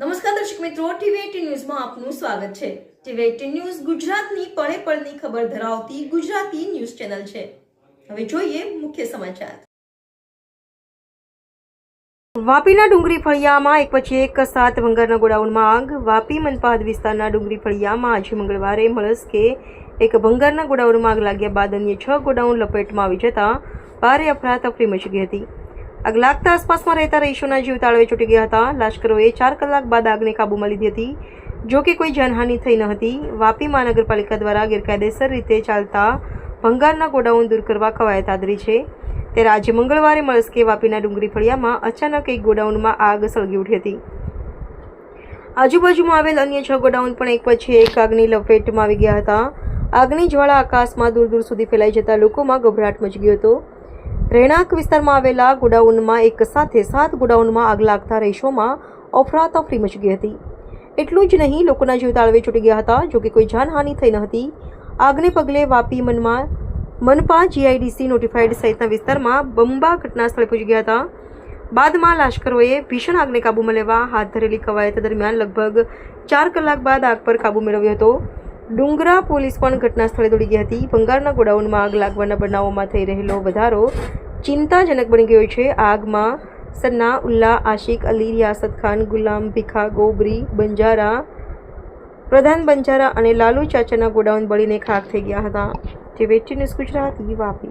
નમસ્કાર દર્શક મિત્રો ટીવી ન્યૂઝમાં આપનું સ્વાગત છે. ટીવી ન્યૂઝ ગુજરાતની પળે પળની ખબર ધરાવતી ગુજરાતી ન્યૂઝ ચેનલ છે. હવે જોઈએ મુખ્ય સમાચાર. વાપીના ડુંગરી ફળિયામાં એક પછી એક સાત ભંગારના ગોડાઉનમાં આગ. વાપી મનપાદ વિસ્તારના ડુંગરી ફળિયામાં આજે મંગળવારે મળસ્કે એક ભંગારના ગોડાઉનમાં આગ લાગ્યા બાદ અન્ય છ ગોડાઉન લપેટમાં આવી જતા ભારે અફરાતફરી મચી ગઈ હતી. આગ લાગતા આસપાસમાં રહેતા રહીશોના જીવ તાળવે છૂટી ગયા હતા. લશ્કરોએ ચાર કલાક બાદ આગને કાબૂમાં લીધી હતી. જો કે કોઈ જાનહાનિ થઈ ન હતી. વાપી મહાનગરપાલિકા દ્વારા ગેરકાયદેસર રીતે ચાલતા ભંગારના ગોડાઉન દૂર કરવા કવાયત આદરી છે. ત્યારે આજે મંગળવારે મળસ્કે વાપીના ડુંગરી ફળિયામાં અચાનક એક ગોડાઉનમાં આગ સળગી ઉઠી હતી. આજુબાજુમાં આવેલ અન્ય છ ગોડાઉન પણ એક પછી એક આગની લપેટમાં આવી ગયા હતા. આગની જ્વાળા આકાશમાં દૂર દૂર સુધી ફેલાઈ જતા લોકોમાં ગભરાટ મચી ગયો હતો. રહેણાંક વિસ્તારમાં આવેલા ગોડાઉનમાં એક સાથે સાત ગોડાઉનમાં આગ લાગતા રહીશોમાં અફરાતફરી મચી ગઈ હતી. એટલું જ નહીં, લોકોના જીવ તાળવે છૂટી ગયા હતા. જો કે કોઈ જાનહાનિ થઈ ન હતી. આગને પગલે વાપી મનમાં મનપા જીઆઈડીસી નોટિફાઈડ સહિતના વિસ્તારમાં બંબા ઘટના સ્થળે પહોંચી ગયા હતા. બાદમાં લાશ્કરોએ ભીષણ આગને કાબૂમાં લેવા હાથ ધરેલી કવાયત દરમિયાન લગભગ ચાર કલાક બાદ આગ પર કાબૂ મેળવ્યો હતો. ડુંગરા પોલીસ પણ ઘટના સ્થળે દોડી ગઈ હતી. ભંગારના ગોડાઉનમાં આગ લાગવાના બનાવોમાં થઈ રહેલો વધારો ચિંતાજનક બની ગયો છે. આગમાં સન્ના, ઉલ્લા, આશિક, અલી, રિયાસત ખાન, ગુલામ, ભીખા, ગોબરી, બંજારા, પ્રધાન બંજારા અને લાલુ ચાચાના ગોડાઉન બળીને ખાક થઈ ગયા હતા. જે વેચી ન્યૂઝ ગુજરાતી વાપી.